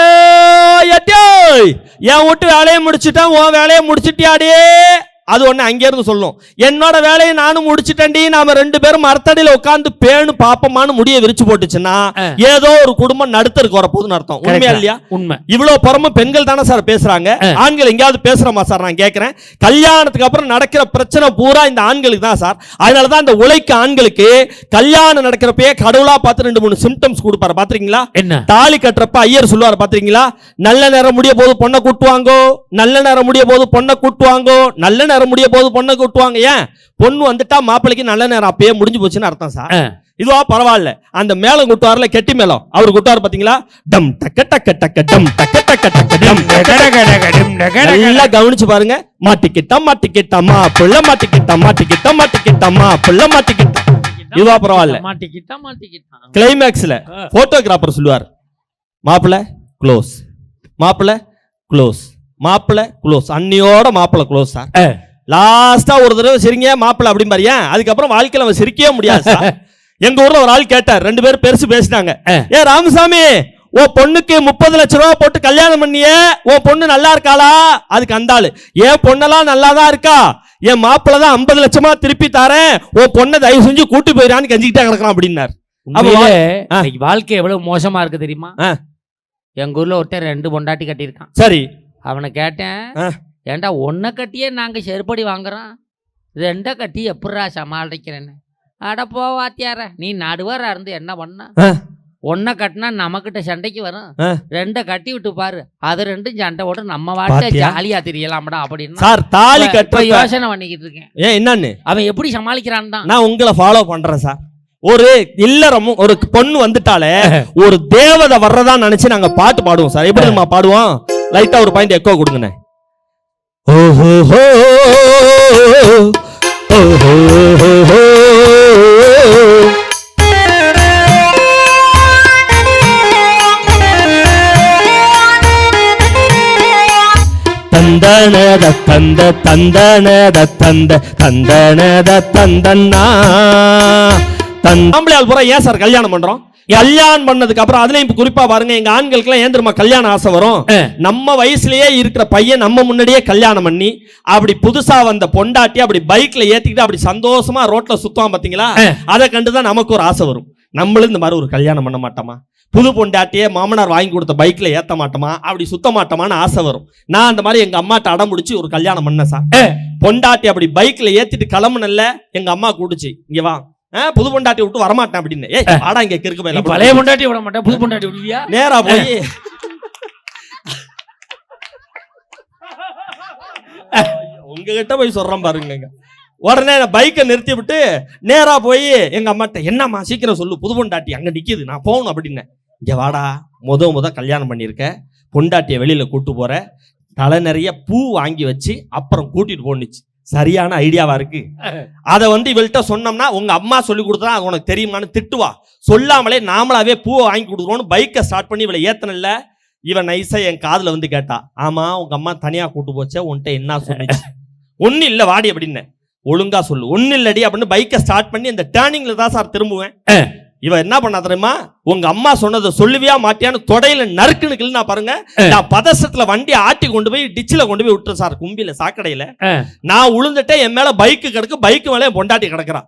A: என் வீட்டு வேலையை முடிச்சிட்டேன் உன் வேலையை முடிச்சிட்டியாடே? அது ஒண்ணு அங்க இருந்து சொல்லும். என்னோட வேலையை நானும் முடிச்சிட்டேன்டி நாம ரெண்டு பேரும் மரத்தடியில உட்கார்ந்து பேணு பாப்பமான்னு முடிய விரிச்சு போட்டுச்சுன்னா ஏதோ ஒரு குடும்பம் நடுத்தருக்கு வரப்போகுதுன்னு அர்த்தம். உண்மையா. இல்லையா?
B: உண்மை.
A: இவ்வளவு புறமும் பெண்கள் தானே சார் பேசுறாங்க? ஆண்கள் எங்கேயாவது பேசுறோமா சார்? நான் கேட்கிறேன் கல்யாணத்துக்கு அப்புறம் நடக்கிற பிரச்சனை பூரா இந்த ஆண்களுக்கு தான் சார். அதனால தான் இந்த உழைக்க ஆண்களுக்கு கல்யாணம் நடக்கிறப்பயே கடவுளா பார்த்து ரெண்டு மூணு சிம்டம்ஸ் கொடுப்பாரு. பாத்திருக்கீங்களா?
B: என்ன?
A: தாலி கட்டுறப்ப ஐயர் சொல்லுவார் பாத்திருக்கீங்களா? நல்ல நேரம் முடிய போது பொண்ணை கூட்டுவாங்கோ நல்ல நேரம் முடிய போது பொண்ணை கூட்டுவாங்கோ நல்ல நேரம் முடிய போது பொண்ணை கூட்டுவாங்க ஏன்? பொண்ணு வந்துட்டா மாப்பிள்ளைக்கு நல்ல நேரம். அப்பயே முடிஞ்சு போச்சுன்னு அர்த்தம் சார். இதுவா? பரவாயில்ல. அந்த மேளம் குட்டுவார்ல கெட்டி மேளம். அவர் குட்டுவார் பாத்தீங்களா? டம் டக்க டக்க டக்க டம் டக்க டக்க டக்க டம். நல்லா கவனிச்சு பாருங்க. மாட்டிக்கிட்டா மாட்டிக்கிட்டா மா புள்ள மாட்டிக்கிட்டா மாட்டிக்கிட்டா மாட்டிக்கிட்டா மா புள்ள மாட்டிக்கிட்டா. இதுவா? பரவாயில்ல.
B: மாட்டிக்கிட்டா மாட்டிக்கிட்டான்
A: கிளைமேக்ஸ்ல போட்டோகிராஃபர் சொல்லுவார். மாப்பிள்ள க்ளோஸ் மாப்பிள்ள க்ளோஸ் மாப்பிள்ள க்ளோஸ் அன்னியோட மாப்பிள்ள க்ளோஸ் சார்.
B: ஆ.
A: லாஸ்டா ஒரு தடவை சிரிங்க மாப்பிள்ள அப்படிம்பாரு ஏன்? அதுக்கப்புறம் வாழ்க்கையில அவன் சிரிக்கவே முடியாது சார் எங்க ஊர்ல ஒரு ஆள் கேட்டார். ரெண்டு பேரும் பெருசு பேசினாங்க. ஏ ராமசாமி உன் பொண்ணுக்கு முப்பது லட்ச ரூபா போட்டு கல்யாணம் பண்ணியே. உன் பொண்ணு நல்லா இருக்காளா? அதுக்கு அந்த ஆளு. என் பொண்ணெல்லாம் நல்லா தான் இருக்கா? என் மாப்பிள்ள தான் ஐம்பது லட்சமா திருப்பி தரேன். உன் பொண்ணை தயவு செஞ்சு கூட்டி போயிடான்னு கெஞ்சிக்கிட்டே கிடக்குறான் அப்படின்னார்.
B: இன்னைக்கு வாழ்க்கை எவ்வளவு மோசமா இருக்கு தெரியுமா. எங்க ஊர்ல ஒருத்தன் ரெண்டு பொண்டாட்டி கட்டியிருக்கான்.
A: சரி.
B: அவனை கேட்டேன்.
A: ஆ.
B: ஏன்டா ஒன்றை கட்டியே நாங்க செருப்படி வாங்குறோம்? ரெண்டை கட்டி எப்படிரா சமாளிக்கிறேன்னு? அட போ வாத்தியார நீ நடுவரா இருந்து என்ன பண்ண. ஒன்றை கட்டினா நம்மக்கிட்ட சண்டைக்கு வரும். ரெண்டை கட்டி விட்டு பாரு. அது ரெண்டும் சண்டை போட்டு நம்ம வாட்ட
A: பாத்தியா?
B: ஜாலியா தெரியலாம்டா அப்படின்னா
A: சார் தாலி கட்ட
B: யோசனை பண்ணிக்கிட்டு இருக்கேன்.
A: ஏன் என்னன்னு?
B: அவன் எப்படி சமாளிக்கிறான் தான்.
A: நான் உங்களை ஃபாலோ பண்றேன் சார். ஒரு இல்லறமும் ஒரு பொண்ணு வந்துட்டாலே ஒரு தேவதை வர்றதா நினைச்சு நாங்க பாட்டு பாடுவோம் சார். எப்படி நம்ம பாடுவோம்? லைட்டா ஒரு பாயிண்ட் எக்கோ கொடுங்கண்ணே. ஓஹோ ஓஹோ தந்தனத தந்த தந்தனத தந்த தந்தனத தந்தன்னா. தன் ஆம்பளையால் பூரா ஏன் சார் கல்யாணம் பண்றோம்? கல்யாணம் பண்ணதுக்கு அப்புறம் அதுலயும் குறிப்பா பாருங்க எங்க ஆண்களுக்கு ஏன் தெரியுமா கல்யாணம் ஆசை வரும். நம்ம வயசுலயே இருக்கிற பையன் நம்ம முன்னாடியே கல்யாணம் பண்ணி அப்படி புதுசா வந்த பொண்டாட்டி அப்படி பைக்ல ஏத்திக்கிட்டு அப்படி சந்தோஷமா ரோட்ல சுத்துவான் பாத்தீங்களா. அதை கண்டுதான் நமக்கு ஒரு ஆசை வரும். நம்மளும் இந்த மாதிரி ஒரு கல்யாணம் பண்ண மாட்டோமா? புது பொண்டாட்டியே மாமனார் வாங்கி கொடுத்த பைக்ல ஏத்த மாட்டோமா? அப்படி சுத்த மாட்டோமான்னு ஆசை வரும். நான் அந்த மாதிரி எங்க அம்மாட்ட அடம் முடிச்சு ஒரு கல்யாணம் பண்ணேன் சார். பொண்டாட்டி அப்படி பைக்ல ஏத்திட்டு கிளம்புனல்ல எங்க அம்மா கூடுச்சு இங்க வா. புது பொண்டாட்டி விட்டு வரமாட்டேன் அப்படின்னு. ஏய் வாடா இங்க கிறுக்கு
B: பழைய பொண்டாட்டி விட மாட்டேன் புது பொண்டாட்டி விடுவியா
A: நேரா போய். உங்ககிட்ட போய் சொல்றேன் பாருங்க. உடனே பைக்கை நிறுத்தி விட்டு நேரா போய் எங்க அம்மாட்ட என்னம்மா சீக்கிரம் சொல்லு புது பொண்டாட்டி அங்க நிக்குது நான் போகணும் அப்படின்னு. இங்க வாடா முத முத கல்யாணம் பண்ணியிருக்க பொண்டாட்டியை வெளியில கூட்டு போற. தலை நிறைய பூ வாங்கி வச்சு அப்புறம் கூட்டிட்டு போனுச்சு சரியான ஐடியாவா இருக்கு? <laughs> அதை வந்து இவள்கிட்ட சொன்னோம்னா உங்க அம்மா சொல்லி கொடுத்தா அது உனக்கு தெரியுமான்னு திட்டுவா. சொல்லாமலே நாமளாவே பூவை வாங்கி கொடுத்துருவோம்னு பைக்கை ஸ்டார்ட் பண்ணி இவளை ஏத்தனல்ல இவன் நைஸா என் காதுல வந்து கேட்டா ஆமா உங்க அம்மா தனியா கூட்டு போச்சே உன்கிட்ட என்ன சொன்னுச்சு? <laughs> ஒண்ணு இல்ல வாடி அப்படின்னு ஒழுங்கா சொல்லு. ஒண்ணு இல்லடி அப்படின்னு பைக்கை ஸ்டார்ட் பண்ணி அந்த டேர்னிங்ல தான் சார் திரும்புவேன். இவ என்ன பண்ணா தெரியுமா? உங்க அம்மா சொன்னதை சொல்லுவியா மாட்டியான்னு தொடையில நறுக்குனுக்குன்னு நான் பாருங்க. நான் பதசத்துல வண்டி ஆட்டி கொண்டு போய் டிச்சில கொண்டு போய் விட்டுறேன் சார் கும்பியில சாக்கடையில. நான் உளுந்துட்டேன் என் மேல பைக்கு கிடக்கு பைக்கு மேல பொண்டாட்டி கிடக்குறா.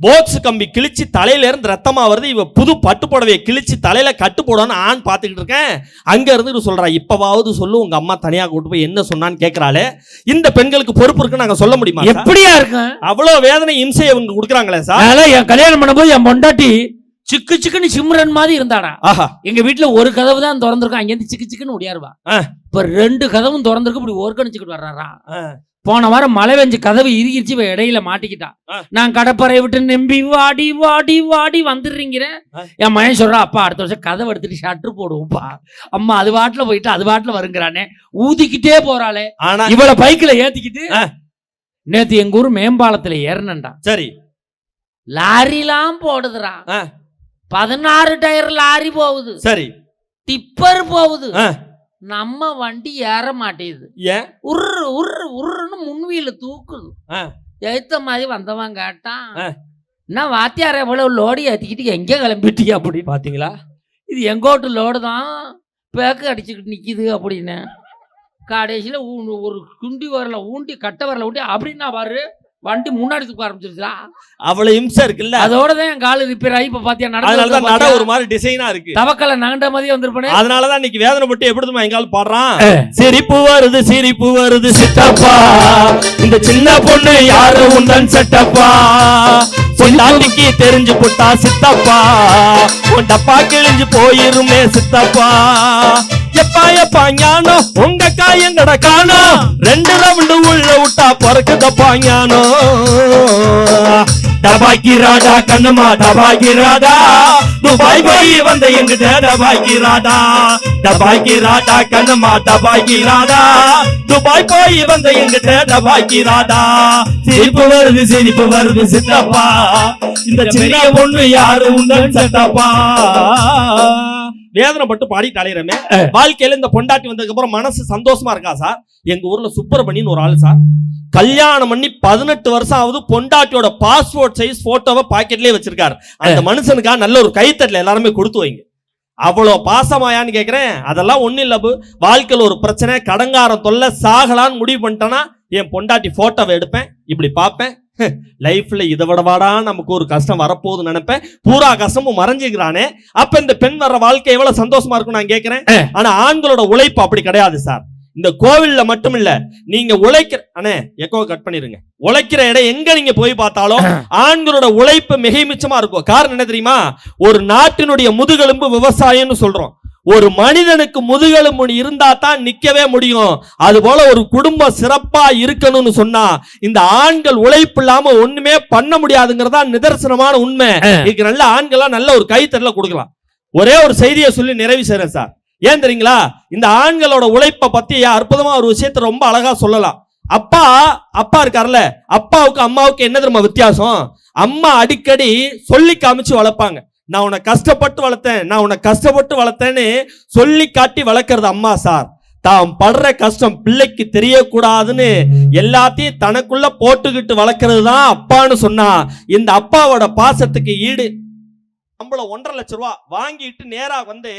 A: போக்ஸ் கம்பி கிழிச்சு தலையில இருந்து ரத்தமா வருது இவ புது பட்டு புடவையை கிழிச்சு தலையில கட்டு போடணும்னு ஆண் பாத்துக்கிட்டு இருக்கேன். அங்க இருந்து சொல்றா இப்பவாவது சொல்லு உங்க அம்மா தனியா கூட்டு போய் என்ன சொன்னான்னு கேக்குறாளே. இந்த பெண்களுக்கு பொறுப்பு இருக்குன்னு நாங்க சொல்ல முடியுமா?
B: எப்படியா இருக்கும்
A: அவ்வளவு வேதனை இம்சை இவங்க கொடுக்குறாங்களே சார்.
B: கல்யாணம் பண்ணும்போது என் பொண்டாட்டி சிக்கு சிக்குன்னு சிம்ரன் மாதிரி இருந்தாடா எங்க வீட்டுல ஒரு கதவு தான் திறந்திருக்கும். அங்கேருந்து சிக்கு சிக்குன்னு ஓடியாருவா. இப்ப ரெண்டு கதவும் திறந்திருக்கு இப்படி ஒர்க்கணிச்சுக்கிட்டு வர்றாரா?
A: ஆ.
B: போன வாரம் மழை பெஞ்சு கதவு இறுகிருச்சு இவ இடையில மாட்டிக்கிட்டா. நான் கடப்பறை விட்டு நம்பி வாடி வாடி வாடி வந்துடுறீங்கிறேன். என் மகன் சொல்றா அப்பா அடுத்த வருஷம் கதவை எடுத்துட்டு ஷட்ரு போடுவோம்ப்பா. அம்மா அது வாட்டுல போயிட்டு அது வாட்டுல வருங்கிறானே. ஊதிக்கிட்டே போறாளே.
A: ஆனா
B: இவள பைக்ல ஏத்திக்கிட்டு. நேத்து எங்க ஊர் மேம்பாலத்துல ஏறினண்டா
A: சரி.
B: லாரிலாம் போடுதுடா.
A: ஆ.
B: பதினாறு டயர் லாரி போகுது.
A: சரி.
B: டிப்பர் போகுது. நம்ம வண்டி ஏற மாட்டேங்குது
A: ஏன்?
B: உர்ரு உர்ரு உருன்னு முன்வீல தூக்குது.
A: ஆ.
B: எழுத்த மாதிரி வந்தவன் கேட்டான். என்ன வாத்தியார் எவ்வளவு லோடு ஏற்றிக்கிட்டு எங்கே கிளம்பிட்டியா? அப்படின்னு.
A: பாத்தீங்களா?
B: இது எங்கோட்டு லோடு தான். பேக்கு அடிச்சுக்கிட்டு நிற்கிது அப்படின்னு. கடைசியில் ஒரு குண்டி வரல ஊண்டி கட்டை வரல ஊண்டி அப்படின்னா பாரு வண்டி முன்னாடி தூக்க ஆரம்பிச்சிருச்சா
A: அவ்வளவு இம்சை இருக்குல்ல?
B: அதோட தான் என் காலு ரிப்பேர் ஆகி இப்போ பார்த்தியா
A: அதனாலதான் நட ஒரு மாதிரி டிசைனா இருக்கு.
B: தவக்கலை நகண்ட மாதிரி வந்திருப்பனே.
A: அதனாலதான் இன்னைக்கு வேதனைப்பட்டு எப்படி தெரியுமா எங்கால் பாடுறான்? சிரிப்பு வருது சிரிப்பு வருது சித்தப்பா. இந்த சின்ன பொண்ணு யாரு உந்தன் செட்டப்பா பொண்டாட்டிக்கு தெரிஞ்சு போட்டா சித்தப்பா. உன் டப்பா கிழிஞ்சு போயிருமே சித்தப்பா. எப்பா எப்பா ஞானம் உங்க காயங்கட காணோம் ரெண்டு ரவுண்டு உள்ள விட்டா பிறக்குதப்பா ஞானம் டபாக்கிராடா கண்ணுமா டபாக்கி டபாக்கிராடா துபாய் போய் வந்த எங்கிட்ட டபாக்கிராடா டபாக்கிராடா கண்ணுமா டபாக்கி டபாக்கிராடா துபாய் போய் வந்த எங்கிட்ட டபாக்கி டபாக்கிராடா சிரிப்பு வருது சிரிப்பு வருது சித்தப்பா. இந்த சின்ன பொண்ணு யாரு? உங்கள் சட்டப்பா வேதனைப்பட்டு பாடி தலையிறமே வாழ்க்கையில இந்த பொண்டாட்டி வந்ததுக்கு அப்புறம் மனசு சந்தோஷமா இருக்கா சார்? எங்க ஊர்ல சுப்பிரமணியன் ஒரு ஆள் சார். கல்யாணம் பண்ணி பதினெட்டு வருஷம் ஆகுது பொண்டாட்டியோட பாஸ்போர்ட் சைஸ் போட்டோவை பாக்கெட்லயே வச்சிருக்காரு. அந்த மனுஷனுக்கா நல்ல ஒரு கைத்தட்டல எல்லாருமே கொடுத்து வைங்க. அவ்வளோ பாசமாயான்னு கேட்குறேன் அதெல்லாம் ஒன்றும் இல்லை வாழ்க்கையில் ஒரு பிரச்சனை கடங்காரம் தொல்லை சாகலான்னு முடிவு பண்ணிட்டேன்னா என் பொண்டாட்டி ஃபோட்டோவை எடுப்பேன் இப்படி பார்ப்பேன். லைஃப்ல இதை விடவாடா நமக்கு ஒரு கஷ்டம் வரப்போகுதுன்னு நினைப்பேன். பூரா கஷ்டமும் மறைஞ்சுக்கிறானே. அப்ப இந்த பெண் வர்ற வாழ்க்கை எவ்வளவு சந்தோஷமா இருக்கும் நான் கேட்கிறேன். ஆனா ஆண்களோட உழைப்பு அப்படி கிடையாது சார். இந்த கோவில்ல மட்டும் இல்ல நீங்க உழைக்கிற அண்ணே எக்கோ கட் பண்ணிருங்க. உழைக்கிற இடம் எங்க நீங்க போய் பார்த்தாலும் ஆண்களோட உழைப்பு மிகை மிச்சமா இருக்கும். காரணம் என்ன தெரியுமா? ஒரு நாட்டினுடைய முதுகெலும்பு விவசாயம்னு சொல்றோம். ஒரு மனிதனுக்கு முதுகெலும்பு இருந்தா தான் நிக்கவே முடியும். அது போல ஒரு குடும்பம் சிறப்பா இருக்கணும்னு சொன்னா இந்த ஆண்கள் உழைப்பு இல்லாம ஒண்ணுமே பண்ண முடியாதுங்கிறதா நிதர்சனமான உண்மை. இதுக்கு நல்ல ஆண்களா நல்ல ஒரு கைத்தறல கொடுக்கலாம். ஒரே ஒரு செய்தியை சொல்லி நிறைவு செய்றேன் சார். ஏன் தெரியுங்களா? இந்த ஆண்களோட உழைப்பை பத்தி அற்புதமா ஒரு விஷயத்தை ரொம்ப அழகா சொல்லலாம். அப்பா அப்பா இருக்கார்ல அப்பாவுக்கு அம்மாவுக்கு என்ன தெரியுமா வித்தியாசம்? அம்மா அடிக்கடி சொல்லி காமிச்சு வளர்ப்பாங்க. நான் உன்னை கஷ்டப்பட்டு வளர்த்தேன் நான் உன்னை கஷ்டப்பட்டு வளர்த்தேன்னு சொல்லி காட்டி வளர்க்கறது அம்மா சார். தாம் படுற கஷ்டம் பிள்ளைக்கு தெரியக்கூடாதுன்னு எல்லாத்தையும் தனக்குள்ள போட்டுக்கிட்டு வளர்க்கறது தான் அப்பான்னு சொன்னா இந்த அப்பாவோட பாசத்துக்கு ஈடு. நம்மள ஒன்றரை லட்ச ரூபா வாங்கிட்டு நேரா வந்து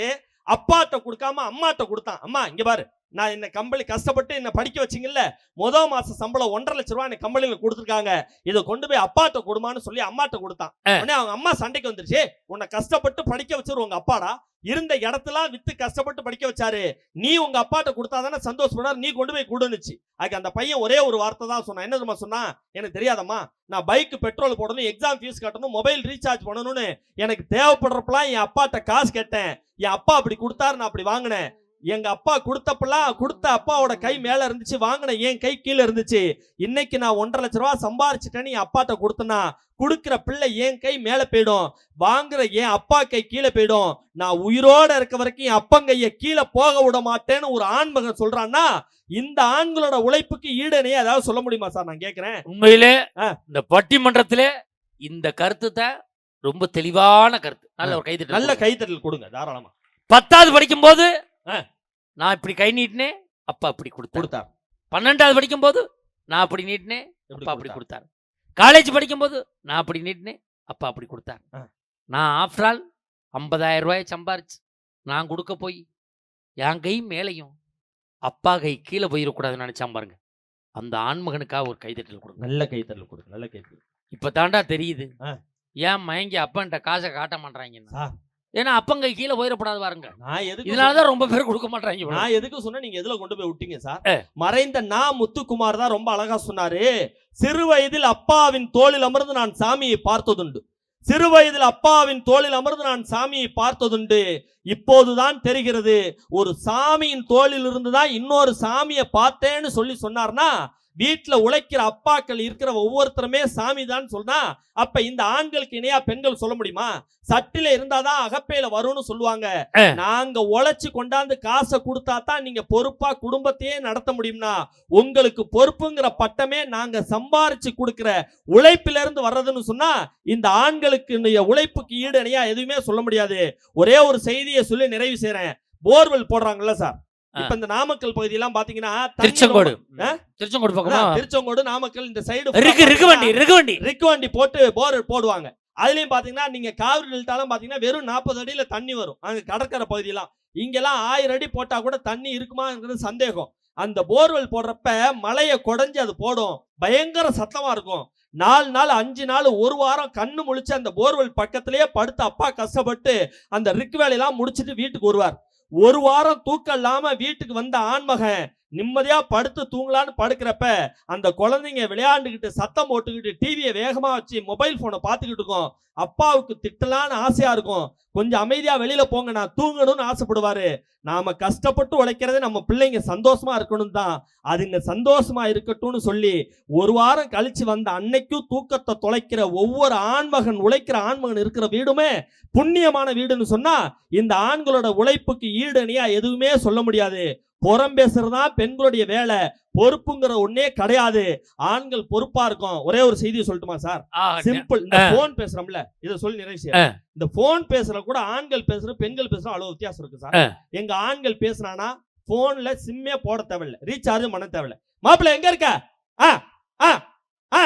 A: அப்பாட்ட கொடுக்காம அம்மாட்ட கொடுத்தான். அம்மா இங்க பாரு. நான் என்ன கம்பளி கஷ்டப்பட்டு என்ன படிக்க வச்சீங்கல்ல முத மாச சம்பளம் ஒன்றரை லட்ச ரூபா எனக்கு கம்பெனில கொடுத்துருக்காங்க. இதை கொண்டு போய் அப்பாட்ட கொடுமான்னு சொல்லி அம்மாட்ட கொடுத்தான். உடனே அவங்க அம்மா சண்டைக்கு வந்துருச்சு. உன்னை கஷ்டப்பட்டு படிக்க வச்சது உங்க அப்பாடா. இருந்த இடத்தெல்லாம் வித்து கஷ்டப்பட்டு படிக்க வச்சாரு. நீ உங்க அப்பாட்ட கொடுத்தாதானே சந்தோஷப்படாரு நீ கொண்டு போய் கொடுனுச்சு அதுக்கு அந்த பையன் ஒரே ஒரு வார்த்தை தான் சொன்னான். என்ன தெரியுமா சொன்னா? எனக்கு தெரியாதம்மா. நான் பைக் பெட்ரோல் போடணும் எக்ஸாம் ஃபீஸ் கட்டணும் மொபைல் ரீசார்ஜ் பண்ணணும்னு எனக்கு தேவைப்படுறப்பெல்லாம் என் அப்பாட்ட காசு கேட்டேன். என் அப்பா அப்படி கொடுத்தாரு நான் அப்படி வாங்கினேன். எங்க அப்பா கொடுத்தப்பெல்லாம் கொடுத்த அப்பாவோட கை மேல இருந்துச்சு வாங்கின என் கை கீழே இருந்துச்சு. இன்னைக்கு நான் ஒன்றரை லட்ச ரூபா சம்பாரிச்சிட்டேன்னு என் அப்பாட்ட கொடுத்தனா கொடுக்கிற பிள்ளை என் கை மேல போயிடும். வாங்குற என் அப்பா கை கீழே போயிடும். நான் உயிரோட இருக்க வரைக்கும் என் அப்பன் கைய கீழே போக விட மாட்டேன்னு ஒரு ஆண்மகன் சொல்றான்னா இந்த ஆண்களோட உழைப்புக்கு ஈடனையே ஏதாவது சொல்ல முடியுமா சார்? நான் கேக்குறேன்.
B: உண்மையிலே. இந்த பட்டிமன்றத்திலே இந்த கருத்து தான் ரொம்ப தெளிவான கருத்து. நல்ல ஒரு கைது
A: நல்ல கைத்தட்டல் கொடுங்க தாராளமா.
B: பத்தாவது படிக்கும்போது
A: ஆ.
B: நான் இப்படி கை நீட்டினேன் அப்பா அப்படி கொடுத்தாரு. பன்னெண்டாவது படிக்கும்போது நான் அப்படி நீட்டினேன் அப்பா அப்படி
A: கொடுத்தார்?
B: காலேஜ் படிக்கும்போது நான் அப்படி நீட்டினேன் அப்பா அப்படி கொடுத்தாரு. நான் ஆஃப்டர் ஆல் ஐம்பதாயிரம் ரூபாயை சம்பாரிச்சு நான் கொடுக்க போய் என் கை மேலையும் அப்பா கை கீழே போயிடக்கூடாதுன்னு நினைச்சான் பாருங்க. அந்த ஆண்மகனுக்காக ஒரு கைதட்டல் கொடுங்க.
A: நல்ல கைத்தட்டல் கொடுங்க நல்ல கைத்தட்டல்
B: இப்போ தாண்டா தெரியுது. ஏன் மயங்கி அப்பன்ட்ட காசை காட்ட மாட்டாங்கன்னு. ஏன்னா அப்பங்க கீழே போயிடக்கூடாது பாருங்க.
A: நான் எதுக்கு
B: இதனாலதான் ரொம்ப பேர் கொடுக்க மாட்டாங்க.
A: நான் எதுக்கு சொன்னா நீங்க எதுல கொண்டு போய் விட்டீங்க சார். மறைந்த நா முத்துக்குமார் தான் ரொம்ப அழகா சொன்னாரு. சிறு வயதில் அப்பாவின் தோளில் அமர்ந்து நான் சாமியை பார்த்ததுண்டு. சிறு வயதில் அப்பாவின் தோளில் அமர்ந்து நான் சாமியை பார்த்ததுண்டு. இப்போதுதான் தெரிகிறது ஒரு சாமியின் தோளில் இருந்து தான் இன்னொரு சாமியை பார்த்தேன்னு சொல்லி சொன்னார்னா வீட்டுல உழைக்கிற அப்பாக்கள் இருக்கிற ஒவ்வொருத்தருமே சாமி தான் சொன்னா அப்ப இந்த ஆண்களுக்கு இணையா பெண்கள் சொல்ல முடியுமா? சட்டில இருந்தாதான் அகப்பையில வரும்னு சொல்லுவாங்க. நாங்க உழைச்சு கொண்டாந்து காசை கொடுத்தா தான் நீங்க பொறுப்பா குடும்பத்தையே நடத்த முடியும்னா உங்களுக்கு பொறுப்புங்கிற பட்டமே நாங்க சம்பாரிச்சு கொடுக்கிற உழைப்பில இருந்து வர்றதுன்னு சொன்னா இந்த ஆண்களுக்கு உழைப்புக்கு ஈடு இணையா எதுவுமே சொல்ல முடியாது. ஒரே ஒரு செய்தியை சொல்லி நிறைவு செய்றேன். போர்வெல் போடுறாங்கல்ல சார்? இப்ப இந்த நாமக்கல் பகுதியெல்லாம் பாத்தீங்கன்னா தண்ணி
B: திருச்செங்கோடு? திருச்செங்கோடு பக்கமா?
A: திருச்செங்கோடு நாமக்கல் இந்த சைடு
B: ரிக்கு ரிக்கு வண்டி ரிக்கு வண்டி
A: ரிக்கு வண்டி போட்டு போர் போடுவாங்க. அதுலயும் பாத்தீங்கன்னா நீங்க காவிரி டெல்டாலாம் பாத்தீங்கன்னா வெறும் நாற்பது அடியில தண்ணி வரும். அங்க கடற்கரை பகுதியெல்லாம். இங்கெல்லாம் ஆயிரம் அடி போட்டா கூட தண்ணி இருக்குமாங்கிறது சந்தேகம். அந்த போர்வெல் போடுறப்ப மலையை குடைஞ்சு அது போடும். பயங்கர சத்தமா இருக்கும். நாலு நாள் அஞ்சு நாள் ஒரு வாரம் கண்ணு முழிச்சு அந்த போர்வெல் பக்கத்திலேயே படுத்து அப்பா கஷ்டப்பட்டு அந்த ரிக் வேலையெல்லாம் முடிச்சிட்டு வீட்டுக்கு வருவார். ஒரு வாரம் தூக்கம் இல்லாம வீட்டுக்கு வந்த ஆண்மகன் நிம்மதியா படுத்து தூங்கலான்னு படுக்கிறப்ப அந்த குழந்தைங்க விளையாண்டுக்கிட்டு சத்தம் போட்டுக்கிட்டு டிவியை வேகமா வச்சு மொபைல் போனை பார்த்துக்கிட்டு இருக்கோம். அப்பாவுக்கு திட்டலான்னு ஆசையா இருக்கும். கொஞ்சம் அமைதியா வெளியில போங்க நான் தூங்கணும்னு ஆசைப்படுவாரு. நாம கஷ்டப்பட்டு உழைக்கிறதே நம்ம பிள்ளைங்க சந்தோஷமா இருக்கணும் தான். அதுங்க சந்தோஷமா இருக்கட்டும்னு சொல்லி ஒரு வாரம் கழிச்சு வந்த அன்னைக்கும் தூக்கத்தை தொலைக்கிற ஒவ்வொரு ஆண்மகன் உழைக்கிற ஆண்மகன் இருக்கிற வீடுமே புண்ணியமான வீடுன்னு சொன்னா இந்த ஆண்களோட உழைப்புக்கு ஈடு எதுவுமே சொல்ல முடியாது. புறம் பேசுறதா பெண்களுடைய வேலை. பொறுப்புங்கிற ஒண்ணே கிடையாது. ஆண்கள் பொறுப்பா இருக்கும் ஒரே ஒரு செய்தியை சொல்லட்டுமா சார்? சிம்பிள் இந்த. போன் பேசுறோம்ல இத சொல்லி நிறைவு செய்ய. இந்த போன் பேசுற கூட ஆண்கள் பேசுற பெண்கள் பேசுற அளவு வித்தியாசம் இருக்கு சார். எங்க ஆண்கள் பேசுனானா போன்ல சிம்மே போட தேவையில்ல. ரீசார்ஜ் பண்ண தேவையில்ல. மாப்பிள்ளை எங்க இருக்க? ஆ ஆ ஆ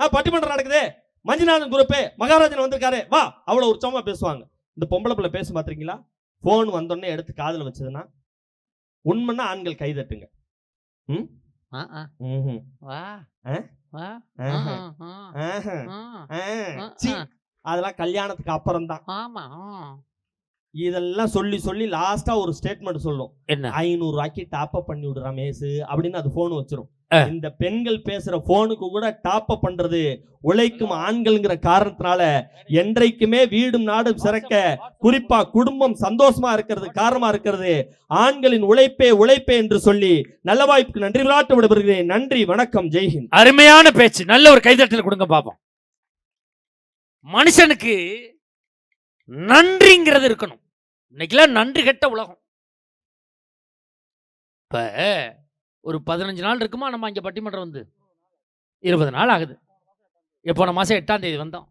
A: ஆ பட்டிமன்றம் நடக்குது. மஞ்சுநாதன் குரூப்பு மகாராஜன் வந்திருக்காரு. வா அவ்வளவு உற்சவமா பேசுவாங்க. இந்த பொம்பளை பிள்ளை பேச பாத்திருக்கீங்களா? போன் வந்தோடனே எடுத்து காதுல வச்சதுன்னா உண்மைன்னா ஆண்கள் கை தட்டுங்க
B: ஆ, ஆ,
A: ம்ஹும்.
B: வா
A: ஆ?
B: வா
A: ஆஹா.
B: ஆ,
A: ஆஹா.
B: ஆ,
A: ஆ.
B: ஆ,
A: சீ,
B: ஆ.
A: அதெல்லாம் கல்யாணத்துக்கு அப்புறம் தான்
B: ஆமா.
A: இதெல்லாம் சொல்லி சொல்லி லாஸ்டா ஒரு ஸ்டேட்மெண்ட் சொல்லும்
B: என்ன?
A: ஐநூறு ரூபாய்க்கு டாப் அப் பண்ணி விடு ரமேஷ் அப்படின்னு அது போன் வச்சிரும். இந்த பெண்கள் பேசுற போனுக்கு கூட டாப் அப் பண்றது உழைக்கும் ஆண்கள்ங்கிற காரணத்தினால என்றைக்குமே வீடும் நாடும் சிறக்க குறிப்பா குடும்பம் சந்தோஷமா இருக்கிறது காரணமா இருக்கிறது ஆண்களின் உழைப்பே உழைப்பே என்று சொல்லி நல்ல வாய்ப்புக்கு நன்றி விளையாட்டு விடுபடுகிறேன் நன்றி வணக்கம் ஜெய்ஹிந்த்
B: அருமையான பேச்சு. நல்ல ஒரு கைதட்டல் கொடுங்க பாப்போம். மனுஷனுக்கு நன்றிங்கிறது இருக்கணும். இன்னைக்கெல்லாம் நன்றி கெட்ட உலகம். இப்போ ஒரு பதினஞ்சு நாள் இருக்குமா? நம்ம இங்கே பட்டிமன்றம் வந்து. இருபது நாள் ஆகுது. போன மாதம் எட்டாம் தேதி வந்தோம்.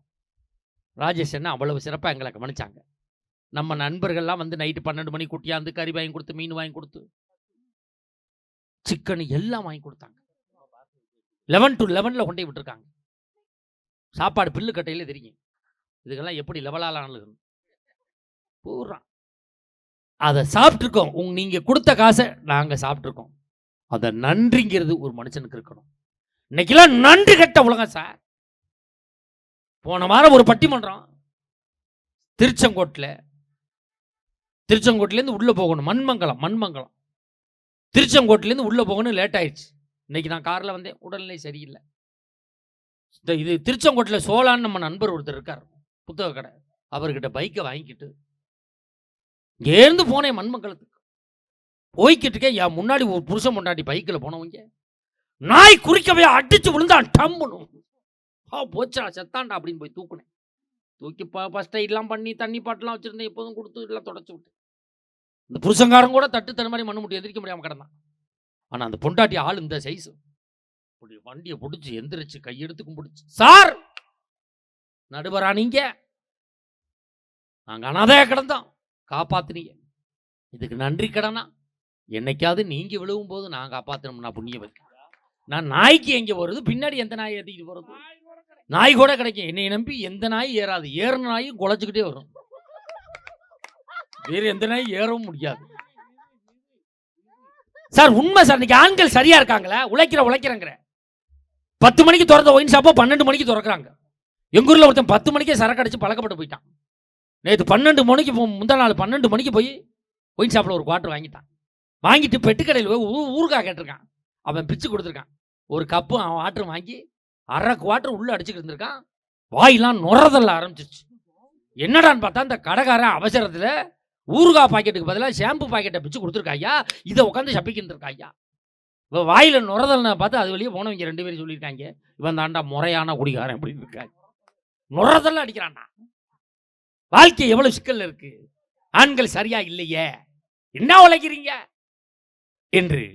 B: ராஜேஷ் என்ன அவ்வளவு சிறப்பாக எங்களை கவனிச்சாங்க. நம்ம நண்பர்கள்லாம் வந்து நைட்டு பன்னெண்டு மணி குட்டியாந்து கறி வாங்கி கொடுத்து மீன் வாங்கி கொடுத்து சிக்கன் எல்லாம் வாங்கி கொடுத்தாங்க. லெவன் டு லெவனில் கொண்டே விட்டுருக்காங்க. சாப்பாடு பில்லு கட்டையில் தெரியும். இதுக்கெல்லாம் எப்படி லெவலால் ஆனது பூரா அதை சாப்பிட்ருக்கோம் உங் நீங்கள் கொடுத்த காசை நாங்கள் சாப்பிட்ருக்கோம் அதை நன்றிங்கிறது ஒரு மனுஷனுக்கு இருக்கணும். இன்னைக்கெல்லாம் நன்றி கெட்ட உலகம் சார். போன வாரம் ஒரு பட்டிமன்றம். திருச்செங்கோட்டில். திருச்செங்கோட்டிலேருந்து உள்ளே போகணும். மண்மங்கலம் மண்மங்கலம். திருச்செங்கோட்டிலேருந்து உள்ளே போகணும் லேட் ஆயிடுச்சு. இன்னைக்கு நான் காரில் வந்தேன். உடல்நிலை சரியில்லை. இந்த இது திருச்செங்கோட்டில் சோலான்னு நம்ம நண்பர் ஒருத்தர் இருக்கார். புத்தக கடை. அவர்கிட்ட பைக்கை வாங்கிக்கிட்டு இங்கேருந்து போனேன் மண்மங்கலத்துக்கு. போய்கிட்டு இருக்கேன் என் முன்னாடி ஒரு புருஷன் முன்னாடி பைக்கில் போனவங்க. நாய் குறிக்கவே அடிச்சு விழுந்தான். டம்முனும் ஆ போச்சா செத்தான்டா அப்படின்னு போய் தூக்குனேன். தூக்கி ஃபஸ்ட் எய்ட்லாம் பண்ணி தண்ணி பாட்டெலாம் வச்சுருந்தேன். எப்போதும் கொடுத்து எல்லாம் தொடச்சி விட்டு இந்த புருஷங்காரன் கூட தட்டு தன மாதிரி மண்ணு முட்டி எதிர்க்க முடியாமல் கிடந்தான். ஆனால் அந்த பொண்டாட்டி ஆள் இந்த சைஸ் இப்படி வண்டியை பிடிச்சி எந்திரிச்சு கையெடுத்து கும்பிடுச்சு. சார்! நடுவரா நீங்க? நாங்கள் அனாதையாக கிடந்தோம். காப்பாத்துனீங்க. இதுக்கு நன்றி கடனா? என்னைக்காவது நீங்க விழுவும் போது நான் காப்பாத்தணும்னா புண்ணிய வைக்க நான் நாய்க்கு எங்க வருது பின்னாடி எந்த நாய் ஏற்றிக்கிட்டு போறது? நாய் கூட கிடைக்கும். என்னை நம்பி எந்த நாய் ஏறாது. ஏறின நாயும் குலைச்சிக்கிட்டே வரும். வேற எந்த நாய் ஏறவும் முடியாது. சார் உண்மை சார் இன்னைக்கு ஆண்கள் சரியா இருக்காங்களா? உழைக்கிற உழைக்கிறங்கிற. பத்து மணிக்கு திறந்த ஒயின் ஷாப்போ பன்னெண்டு மணிக்கு திறக்கிறாங்க. எங்க ஊர்ல ஒருத்தன் பத்து மணிக்கே சரக்கு அடிச்சு பழக்கப்பட்டு போயிட்டான். நேற்று பன்னெண்டு மணிக்கு போ- முந்தா நாள் பன்னெண்டு மணிக்கு போய் ஒயின் ஷாப்பில் ஒரு குவாட்டர் வாங்கிட்டான். வாங்கிட்டு பெட்டுக்கடையில் போய் ஊ- ஊறுகாய் கேட்டிருக்கான். அவன் பிச்சு கொடுத்துருக்கான். ஒரு கப்பு அவன் வாட்டர் வாங்கி அரை குவாட்டர் உள்ள அடிச்சுக்கிட்டு இருந்திருக்கான். வாயெல்லாம் நுறதல்ல ஆரம்பிச்சிச்சு என்னடான்னு பார்த்தா இந்த கடைக்காரன் அவசரத்தில் ஊறுகாய் பாக்கெட்டுக்கு பதிலாக ஷாம்பு பாக்கெட்டை பிச்சு கொடுத்துருக்காய்யா? இதை உட்காந்து சப்பிக்கிட்டு இருக்கா இப்போ வாயில நுரதல்னா பார்த்து அது வழியே போனவங்க ரெண்டு பேரும் சொல்லியிருக்காங்க. இவன் தாண்டா முறையான குடிகாரன் அப்படின்னு இருக்காங்க. நுரதல்ல அடிக்கிறான்டா வாழ்க்கை எவ்வளவு சிக்கல் இருக்கு? ஆண்கள் சரியா இல்லையே? என்ன உழைக்கிறீங்க? என்று